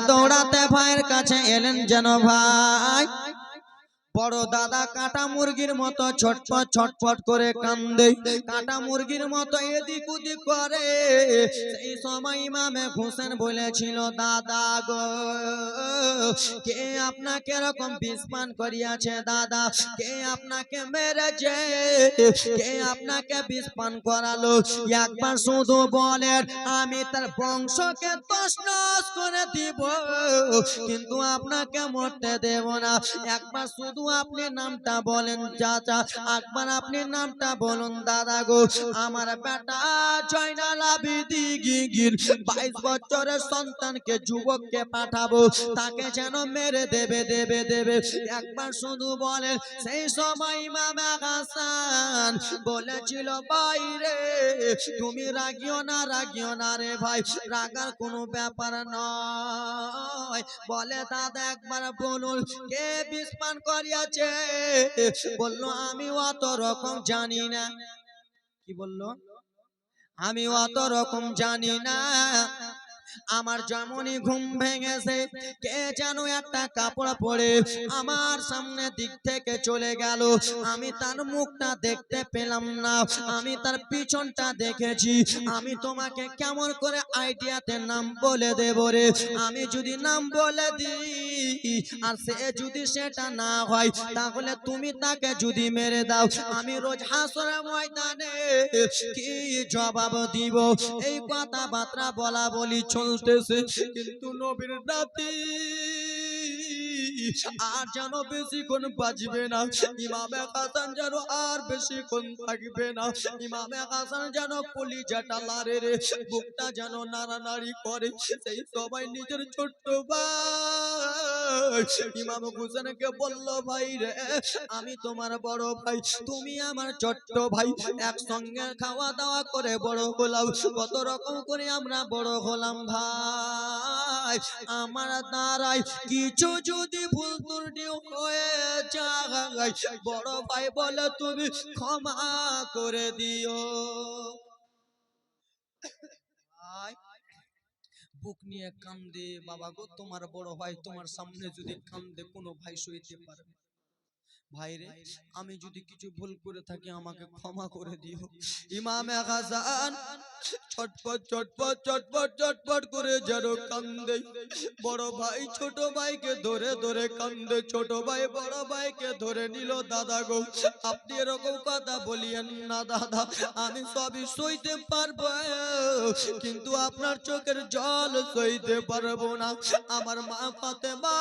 দৌড়াতে ভাইয়ের কাছে এলেন যেন ভাই। বড় দাদা কাটা মুরগির মতো ছটপট ছটপট করে কান্দে। কাটা মুরগির মতো এদিক ওদিক করে। সেই সময় ইমামে হোসেন বলেছিল, দাদা গো, কে আপনাকে এরকম বিস্মান করিয়াছে, দাদা? কে আপনাকে মেরেছে? কে আপনাকে বিস্পান করালো? একবার শুধু বলেন, আমি তার বংশকে তসনস করে দিব, কিন্তু আপনাকে মরতে দেব না। একবার শুধু আপনি নামটা বলেন, চাচা। একবার আপনি নামটা বলুন, দাদা গো। আমার বেটা জয়নাল আবিদি গিগির বাইশ বছরের সন্তানকে, যুবককে পাঠাবো। তাকে যেন মেরে দেবে দেবে দেবে। একবার শুধু বলেন, সেই সময় ইমামে হাসান বলেছিল বাইরে তুমি রাগিও না রাগিও না রে ভাই। রাগার কোনো ব্যাপার নয়। বলে, দাদা, একবার বলুন, কে বিস্মান করিয়াছে। বলল আমি অত রকম জানি না। কি বলল? আমি অত রকম জানি না। আমার যেমনই ঘুম ভেঙেছে কে যেন একটা কাপড় পরে আমার সামনে দিক থেকে চলে গেল। আমি তার মুখটা দেখতে পেলাম না। আমি তার পিছনটা দেখেছি। আমি তোমাকে কেমন করে আইডিয়াতে নাম বলে দেব রে? আমি যদি নাম বলে দিই আর সে যদি সেটা না হয় তাহলে তুমি তাকে যদি মেরে দাও। আমি রোজ হাসরে ময়দানে কি জবাব দিব? এই কথাবার্তা বলা বলি চলতেছে কিন্তু নবীর নাতি আর যেন বেশিক্ষণ বাজবে না। ইমামে হাসান যেন আর বেশিক্ষণ থাকবে না। ইমামে হাসান যেন কলিজাটা লারে রে, বুকটা যেন নাড়ানাড়ি করে। সেই সবাই নিজের ছোট্ট ভাই ইমাম হোসেনকে বলল ভাই রে আমি তোমার বড় ভাই তুমি আমার ছোট্ট ভাই। একসঙ্গে খাওয়া দাওয়া করে বড় হলাম কত রকম করে আমরা বড় হলাম ভাই। আমার দ্বারাই কিছু যদি ভুল ত্রুটি হয়ে যায় বড় ভাই বলে তুমি ক্ষমা করে দিও। ভাই, বুক নিয়ে কান্দে, বাবা গো, তোমার বড় ভাই তোমার সামনে যদি কান্দে, কোনো ভাই সইতে পারে না। ভাই রে আমি যদি কিছু ভুল করে থাকি আমাকে ক্ষমা করে দিও। ইমামে হাসান ছটপট ছটপট ছটপট ছটপট করে যেন কান্দে। বড় ভাই ছোট ভাইকে ধরে ধরে কান্দে। ছোট ভাই বড় ভাইকে ধরে নিল দাদা গো। আপনি এরকম কথা বলিয়েন না দাদা। আমি সবই সইতে পারব কিন্তু আপনার চোখের জল সইতে পারব না। আমার মা ফাতেমা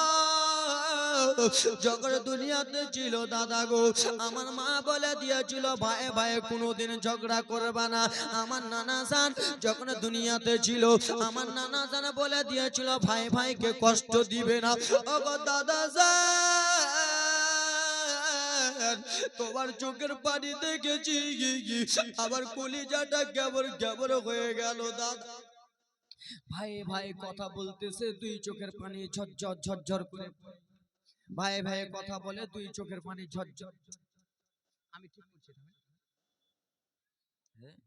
যখন দুনিয়াতে ছিল দাদা গো। আমার মা বলে দিয়েছিল, ভাই ভাই, কোনোদিন ঝগড়া করবা না। আমার নানা জান যখন দুনিয়াতে ছিল, আমার নানা জান বলে দিয়েছিল, ভাই, ভাইকে কষ্ট দিবে না। ওগো দাদা জান, তোমার চোখের পানি দেখেছি। আবার কলিজাটা কেমন কেমন হয়ে গেল দাদা। ভাই ভাই, কথা বলতেছে, দুই চোখের পানি ঝরঝর ঝরঝর করে। ভাই ভাই কথা বলে দুই চোখের পানি ঝরঝর। আমি ঠিক বলছি না? হ্যাঁ?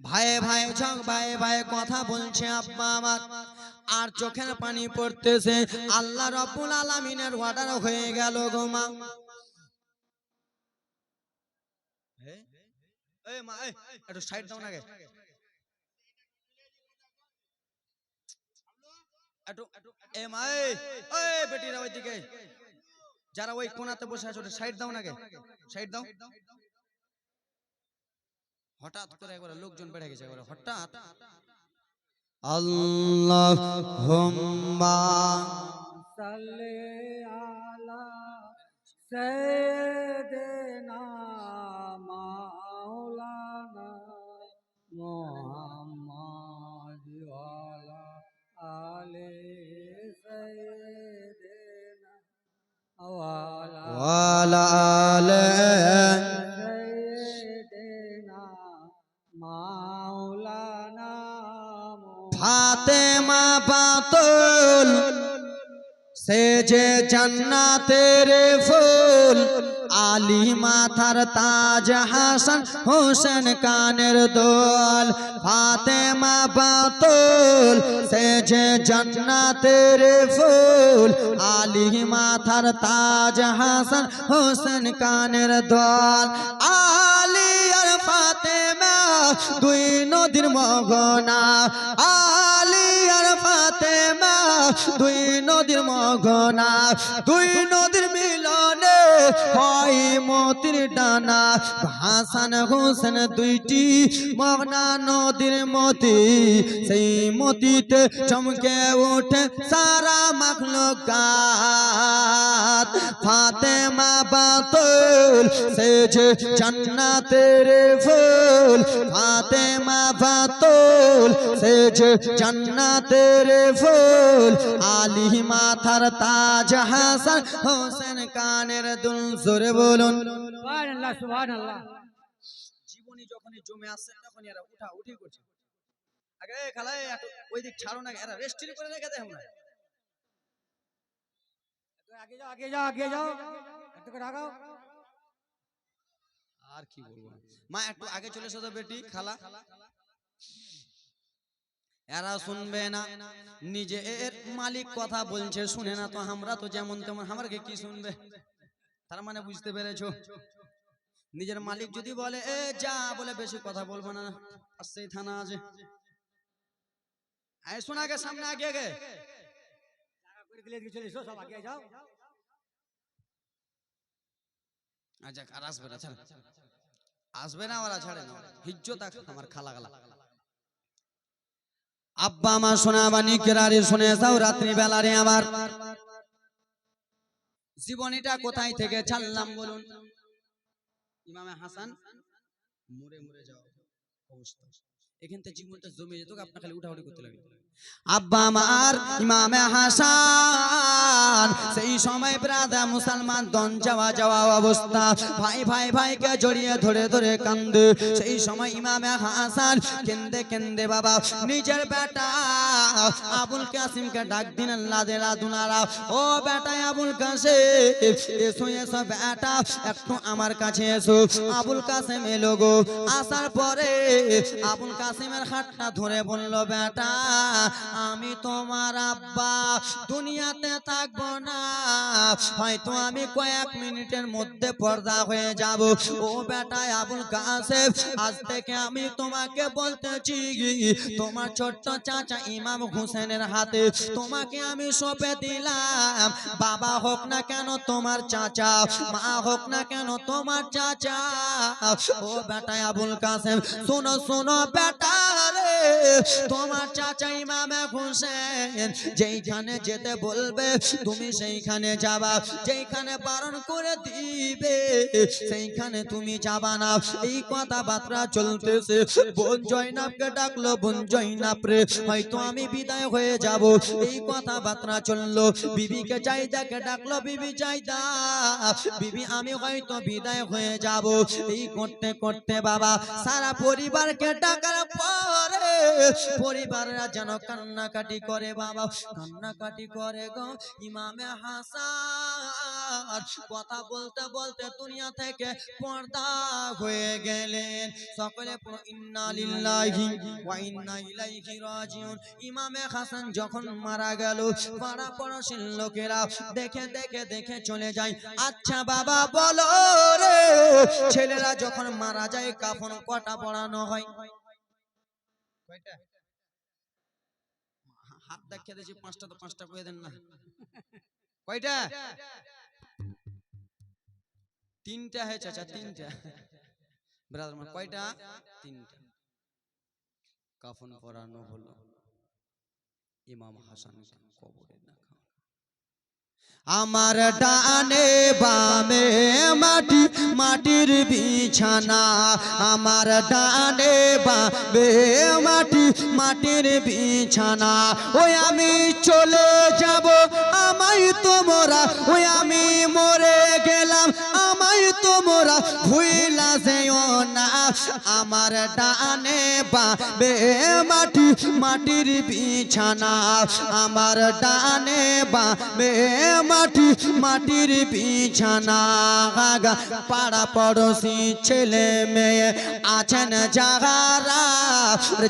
ভাই ভাই ঝক ভাই ভাই কথা বলছে আব্বা আমার। আর চোখের পানি পড়তেছে। আল্লাহ রব্বুল আলামিনের অর্ডার হয়ে গেল গো মা। হ্যাঁ? এই মা এই, একটু সাইড দাও না গে একটু এ ওই বেটিরা যারা ওই কোনাতে বসে আছে সাইড দাও না গে সাইড দাও। হঠাৎ করে একবার লোকজন বেড়ে গেছে একবার হঠাৎ। আল্লাহ salli ala sayyidina maulana আলে maulana ফাতেমা পাতল সে যে জান্নাতের ফুল আলী মাথার তাজ হাসান হোসেন কানের দোল ফাতেমা বাতুল, সে যে জান্নাতের ফুল, আলী মাথার তাজ হাসান হোসেন কানের দোল আলী আর ফাতেমা দুই নদীর মগনা, আলী আর ফাতেমা দুই নদীর মগনা, দুই নদীর মিলনে হয় মতির ডানা। হাসান হোসেন দুইটি, মগনা নদীর মতি। সেই মতিতে চমকে ওঠে সারা মাখলো গাত ফাতেমা বাতুল, সে যে জান্নাতের ফুল। ফাতেমা বাতুল, সে যে জান্নাতের ফুল। আলী মাথার তাজ হাসান হোসেন কানের দুল জোরে বলুন। সুবহান আল্লাহ সুবহান আল্লাহ জীবনী যখনই জমে আসছে তখনই এরা উঠা উঠি করছে। আগে এ খালা ওই দিক ছাড়ো না এরা রেস্টিল করে রেখে দেয় আমরা আগে যাও আগে যাও আগে যাও। একটু করে আগাও। আর কি বলব? মা একটু আগে চলে এসো তো বেটি খালা। এরা শুনবে না। নিজে এর মালিক কথা বলছে শুনে না তো আমরা তো যেমন তেমন আমাকে কি শুনবে? তার মানে বুঝতে পেরেছ? নিজের মালিক যদি বলে এ যা বলে বেশি কথা বলব না। আসছেই থানা আছে। আয় শোনা আগে সামনে আগে আগে জায়গা করে দিলে এদিকে চলে এসো সব আগে যাও। আচ্ছা আর আসবে না ছাড়। আসবে না ওরা ছাড়ে না হিজ্জত আমার খালা গালা। আব্বা মা শোনা বানি কেরারে শুনে যাও রাত্রি বেলারে আবার। জীবনীটা কোথায় থেকে ছাড়লাম বলুন। ইমামে হাসান মরে মরে যাওয়া অবস্থা। এখান থেকে জীবনটা জমে যেত আপনার খালি উঠাউটি করতে লাগে আব্বা আমার ইমামে হাসান। সেই সময় ব্রাদা মুসলমান দন যাওয়া যাওয়া অবস্থা। ভাই ভাই ভাইকে জড়িয়ে ধরে ধরে কান্দে। সেই সময় ইমামে হাসান কেন্দে কেন্দে বাবা, নিজের বেটা, আবুল কাসিমকে ডাক দিন আল্লাহ দেলা দুনারা ও বেটা আবুল কাসিম, এসো এসো বেটা, একটু আমার কাছে এসো। আবুল কাসিম এলো গো। আসার পরে আবুল কাসিমের হাতটা ধরে বলল, বেটা আমি তোমার আব্বা, দুনিয়াতে থাকব না। হয়তো আমি কয়েক মিনিটের মধ্যে পর্দা হয়ে যাব। ও বেটা আবুল কাসেম, আজ থেকে আমি তোমাকে বলতেছি, তোমার ছোট্ট চাচা ইমাম হোসেনের হাতে তোমাকে আমি সঁপে দিলাম। বাবা হোক না কেন তোমার চাচা, মা হোক না কেন তোমার চাচা। ও বেটায় আবুল কাসেম, শোনো শোনো বেটা রে। তোমার চাচা ইমামে হোসেন, যেইখানে যেতে বলবে, তুমি সেইখানে যাবা। যেইখানে বারণ করে দিবে, সেইখানে তুমি যাবা না। এই কথাবার্তা চলতেছে। বোন জয়নাবকে ডাকলো, বোন জয়নাব রে, হয়তো আমি বিদায় হয়ে যাব। এই কথাবার্তা চলল। বিবিকে চাইদাকে ডাকলো, বিবি চাইদা বিবি, আমি হয়তো বিদায় হয়ে যাব। এই করতে করতে বাবা, সারা পরিবারকে ডাকার পরে পরিবাররা যেন কান্নাকাটি করে, বাবা। কান্নাকাটি করে গো ইমামে হাসান। কথা বলতে বলতে দুনিয়া থেকে পর্দা হয়ে গেলেন। সকলে ইমামে হাসান যখন মারা গেল, পাড়া পড়োশির লোকেরা দেখে দেখে দেখে চলে যায়। আচ্ছা বাবা, বলো রে। ছেলেরা যখন মারা যায়, কাফন কটা পড়ানো হয়? কয়টা? হাত দেখিয়ে দিয়েছি পাঁচটা তো পাঁচটা করে দেন না। কয়টা? তিনটা হয়ে চাচা তিনটা ব্রাদার কয়টা? তিনটা। কাফন পরানো হলো ইমাম হাসান কবরে রাখা আমার ডানে বামে মাটি, মাটির বিছানা। আমার ডানে বামে মাটি, মাটির বিছানা। ওই আমি চলে যাব, আমায় তোমরা ওই আমি মরে গেলাম, আমায় তোমরা ভুইলা যেও না আমার ডানে বাবে মাটি, মাটির বিছানা। আমার ডানে বাবে মাটি, মাটির বিছানা। আগা পাড়া পড়োশি ছেলে মেয়ে আছেন যাহারা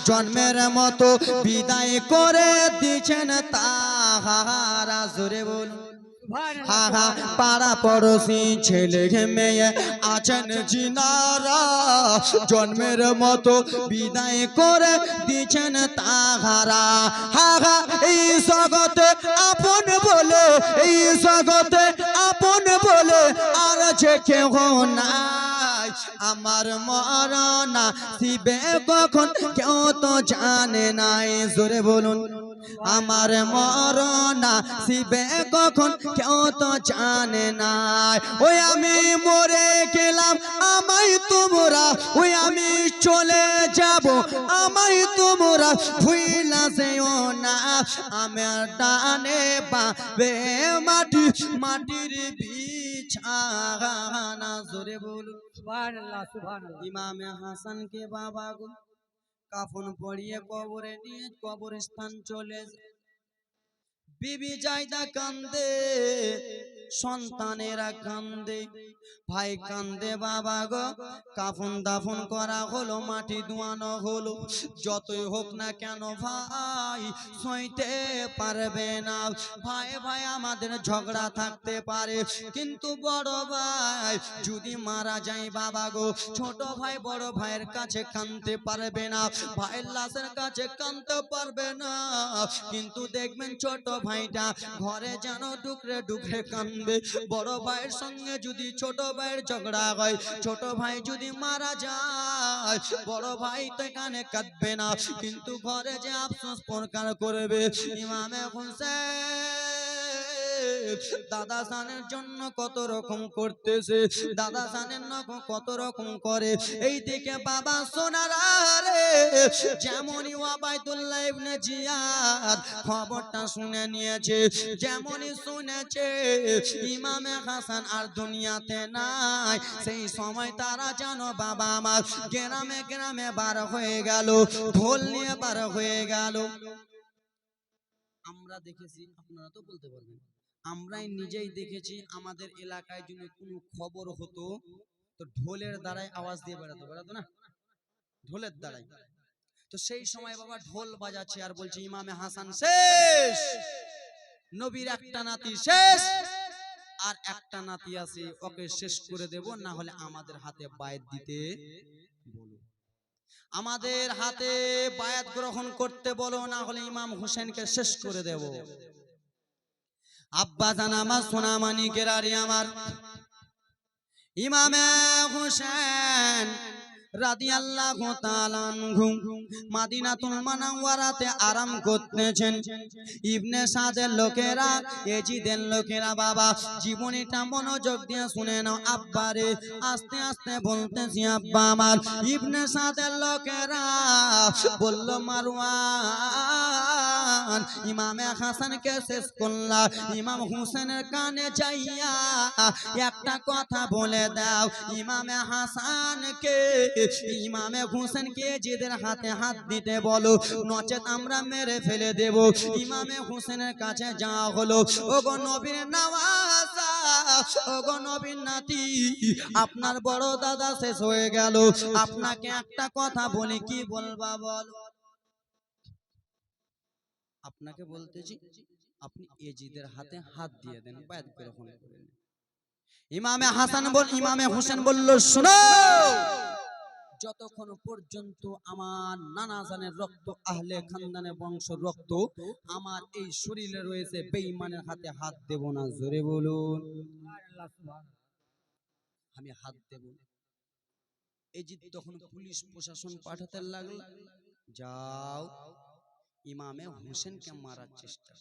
জন্মের মতো বিদায় করে দিচ্ছেন তাহারা। জোরে বলুন। হা হা পাড়া পড়োশি ছেলে মেয়ে আছেন জিনারা। জন্মের মতো বিদায় করে দিচ্ছেন তাহারা। হা হা এই জগতে আপন বলে, এই জগতে আপন বলে আর যে কেহ নাই। আমার মরনা শিবে কখন কেউ তো জানে নাই। জোরে বলুন, আমার মরনা শিবে কখন কেউ তো জানে নাই। ওই আমি মরে গেলাম, আমায় তোমরা, ওই আমি চলে তোমরা ভুইলা যেও না আমার ডানে পাবে মাটি মাটির বিছানা। জোরে বলুন। সুবহানাল্লাহ সুবহানাল্লাহ। ইমামে হাসানকে বাবা গো কাফন পরিয়ে কবরে নিয়ে কবরস্থান চলে যায়। বিবি জায়দা কান্দে, সন্তানেরা কান্দে। ভাই কান্দে, বাবা গো, কাফন দাফন করা হলো, মাটি ধোয়ানো হলো। যতই হোক না কেন ভাই, সইতে পারবে না। ভাই ভাই, আমাদের ঝগড়া থাকতে পারে, কিন্তু বড় ভাই যদি মারা যায়, বাবা গো, ছোট ভাই বড় ভাইয়ের কাছে কানতে পারবে না। ভাইয়ের লাশের কাছে কানতে পারবে না। কিন্তু দেখবেন ছোট ভাইটা ঘরে যেন ডুকরে ডুকরে কান্দে। বড় ভাইয়ের সঙ্গে যদি ছোট ভাইয়ের ঝগড়া হয়, ছোট ভাই যদি মারা যায়, বড় ভাই তো এখানে কাঁদবে না। কিন্তু ঘরে যে আফসোস প্রকার করবে, ইমামে হোসেন দাদা সানের জন্য কত রকম করতেছে দাদা সানের কত রকম করে। এই দিকে বাবা যেমনই ওয়াবাইদুল্লাহ ইবনে জিয়াদ খবরটা শুনে নিয়েছে, যেমনই শুনেছে, ইমামে হাসান আর দুনিয়াতে নাই। সেই সময় তারা জানো বাবা আমার গ্রামে গ্রামে বার হয়ে গেল, ঢোল নিয়ে বার হয়ে গেল। আমরা দেখেছি, আপনারা তো বলতে পারবেন। আমরাই নিজেই দেখেছি আমাদের এলাকায় যদি কোনো খবর হতো, তো ঢোলের দ্বারাই আওয়াজ দিয়ে বেড়াতো বেড়াতো না? ঢোলের দ্বারাই। তো সেই সময় বাবা ঢোল বাজাচ্ছে আর বলছে, ইমামে হাসান শেষ! নবীর একটা নাতি শেষ! আর একটা নাতি আছে, ওকে শেষ করে দেব, না হলে আমাদের হাতে বায়াত দিতে বলো। আমাদের হাতে বায়াত গ্রহণ করতে বলো, না হলে ইমাম হোসেনকে শেষ করে দেব। আব্বা জান আমার সোনামানি কেরারি আমার। ইমামে হোসেন রাদিয়াল্লাহু তাআলা আনহু মাদিনাতুল মুনাওয়ারাতে আরাম করতেছেন। ইবনে সাদের লোকেরা এজিদের লোকেরা বাবা জীবনীটা মনোযোগ দিয়ে শুনে নাও আব্বারে আস্তে আস্তে বলতেছি আব্বা আমার। ইবনে সাদের লোকেরা বলল মারওয়ান ইমামে হাসানকে শেষ করলা। ইমাম হুসেনের কানে যাইয়া একটা কথা বলে দাও ইমামে হাসানকে ইমামে হুসেনকে জিদের হাতে হাত দিতে বলো, নচেত আমরা মেরে ফেলে দেব। ইমামে কাছে যাওয়া হলো নবীর আপনার বড় দাদা শেষ হয়ে গেল। আপনাকে একটা কথা বলি, কি বলবা বল? আপনাকে বলতেছি, আপনি এজিদের হাতে হাত দিয়ে দেন ইমামে হাসান বল, ইমামে হোসেন বলল, শোনো! যতক্ষণ পর্যন্ত আমার নানা জানের রক্ত, আহলে খানদানের বংশ রক্ত, আমার এই শরীরে রয়েছে, বেঈমানের হাতে হাত দেব না, জোরে বলুন। আমি হাত দেব এই যে তখন পুলিশ, প্রশাসন পাঠাতে লাগল। যাও, ইমামে হোসেনকে মারার চেষ্টা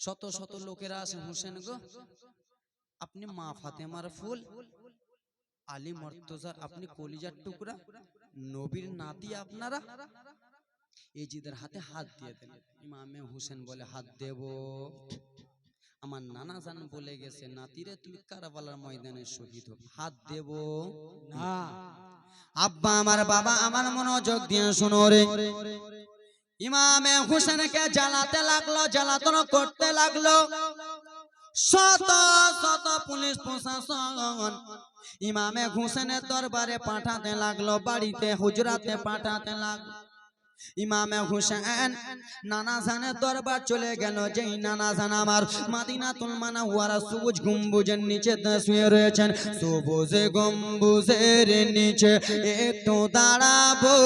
শত শত লোকেরা আছে, হোসেন গো, আপনি মা ফাতেমার ফুল? আলী মর্তজার আপনি কলিজার টুকরা? নবীর নাতি আপনারা? এজিদের হাতে হাত দিয়ে দেন। ইমামে হোসেন বলে হাত দেব। আমার নানা জান বলে গেছে নাতিরে তুমি কারাবালার ময়দানে শহীদ হবে। হাত দেব? না। আব্বা আমার বাবা আমার মনোযোগ দিয়ে শুনো রে। ইমামে হুসেনকে জ্বালাতে লাগল জ্বালাতন করতে লাগল। শত শত পুলিশ প্রশাসন ইমামে হুসেনের দরবারে পাঠাতে লাগল বাড়িতে হুজরাতে পাঠাতে লাগল। ইমামে হুসেন নানা জানের দরবার চলে গেল যেই নানা জান আমার মাদিনাতুল মানা ওয়ারা সবুজ গম্বুজের নিচে শুয়ে রয়েছেন। সবুজ গম্বুজের নিচে একটু দাঁড়াবো।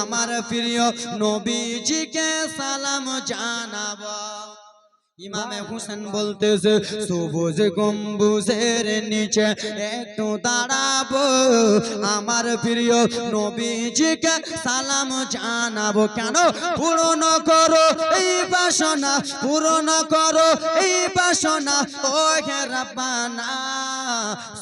আমার প্রিয় নবীজিকে সালাম জানাব। ইমামে হুসেন বলতেছে সবুজ গম্বুজের নিচে একটু দাঁড়াবো। আমার প্রিয় নবীজিকে সালাম জানাব। কেন? পূরণ করো এই বাসনা পূরণ করো এই বাসনা ও হে রাব্বানা।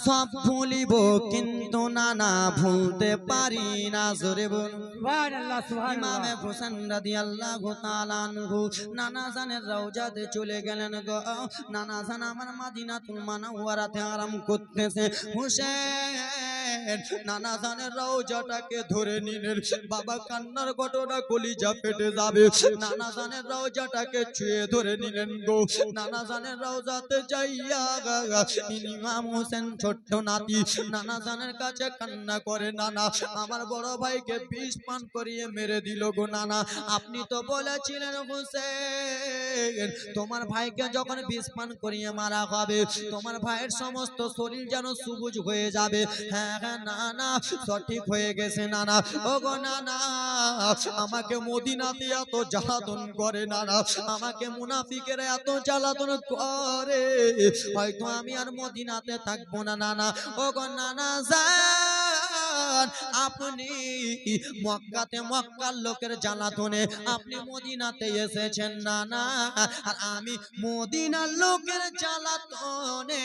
সব ভুলিব কিন্তু না না ভুলতে পারি না জোরে সুবহানাল্লাহ ইমামে হোসেন রাদিয়াল্লাহু তাআলা আনহু নানা জানের রওজাতে চলে গেলেন গো। নানা জান আমার মাদিনাতুল মানাওয়ারাতে আরাম করতেছে। হোসেন নানা জানের রওজাটাকে ধরে নিলেন। বাবা কান্নার ঘটনা কলিজা ফেটে যাবে। নানা জানের রওজাটাকে ছুঁয়ে ধরে নিলেন গো। নানা জানের রওজাতে যাইয়া ইমাম হোসেন ছোট্ট নাতি, নানা জানের কাছে কান্না করে নানা, আমার বড় ভাইকে বিষ পান করিয়ে মেরে দিল গো নানা। আপনি তো বলেছিলেন, হোসেন, তোমার ভাইকে যখন বিষ পান করিয়ে মারা হবে, তোমার ভাইয়ের সমস্ত শরীর যেন সবুজ হয়ে যাবে। হ্যাঁ হ্যাঁ না না সঠিক হয়ে গেছে, নানা। ও গো নানা, আমাকে মদিনাতে এত জ্বালাতন করে, নানা। আমাকে মুনাফিকের এত জ্বালাতন করে। হয়তো আমি আর মদিনাতে থাকব না নানা ও গো নানা যান আপনি মক্কাতে মক্কার লোকের জ্বালাতনে আপনি মদিনাতে এসেছেন নানা আর আমি মদিনার লোকের জ্বালাতনে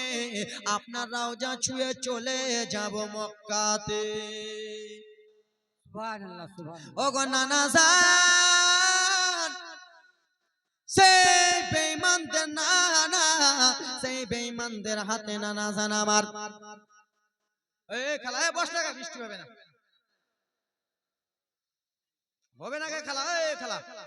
আপনার রওজা ছুঁয়ে চলে যাব মক্কাতে। ও গো নানা যান সেই বেঈমানদের নানা সেই বেঈমানদের হাতে নানা জান আমার এই খেলায় বস না বৃষ্টি হবে না হবে না কে খেলা খেলা না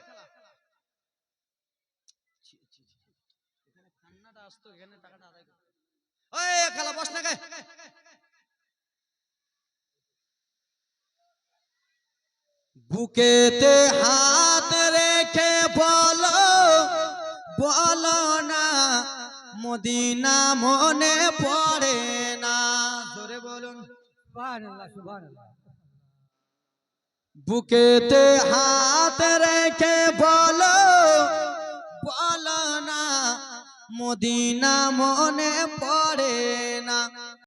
বুকেতে হাত মদিনা মনে পড়ে না। জোরে বলুন। বুকেতে হাত রেখে বলো বলো না মদিনা মনে পড়ে না।